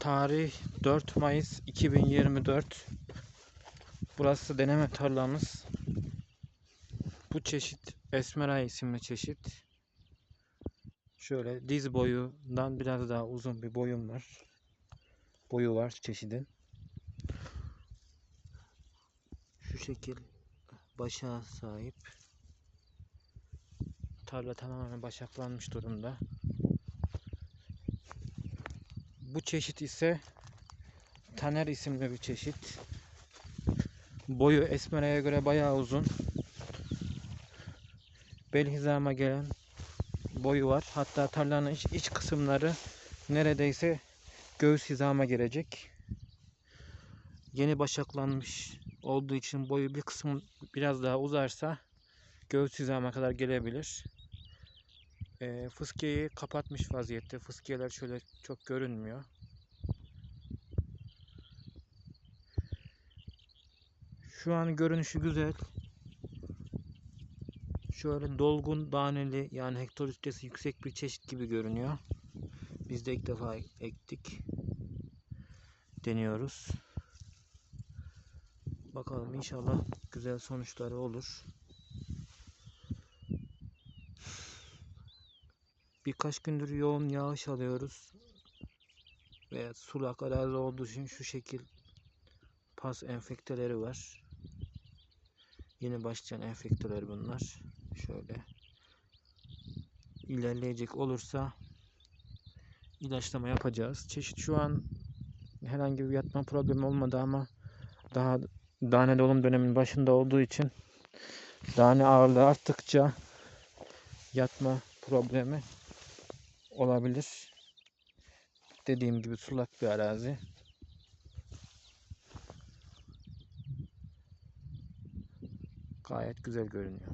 Tarih 4 Mayıs 2024. Burası deneme tarlamız. Bu çeşit Esmera isimli çeşit. Şöyle diz boyundan biraz daha uzun bir boyum var. Boyu var çeşidin. Şu şekil başa sahip. Tarla tamamen başaklanmış durumda. Bu çeşit ise Taner isimli bir çeşit. Boyu Esmera'ya göre bayağı uzun. Bel hizama gelen boyu var. Hatta tarlanın iç, iç kısımları neredeyse göğüs hizama girecek. Yeni başaklanmış olduğu için boyu bir kısım biraz daha uzarsa göğüs hizama kadar gelebilir. E, fıskiyeyi kapatmış vaziyette. Fıskiyeler şöyle çok görünmüyor. Şu an görünüşü güzel. Şöyle dolgun daneli yani hektar üstesi yüksek bir çeşit gibi görünüyor. Biz de ilk defa ektik. Deniyoruz. Bakalım inşallah güzel sonuçları olur. Birkaç gündür yoğun yağış alıyoruz. Ve sulak arazi olduğu için şu şekil pas enfekteleri var. Yeni başlayan enfekteler bunlar. Şöyle ilerleyecek olursa ilaçlama yapacağız. Çeşit şu an herhangi bir yatma problemi olmadı ama daha tane dolum döneminin başında olduğu için tane ağırlığı arttıkça yatma problemi olabilir. Dediğim gibi sulak bir arazi. Gayet güzel görünüyor.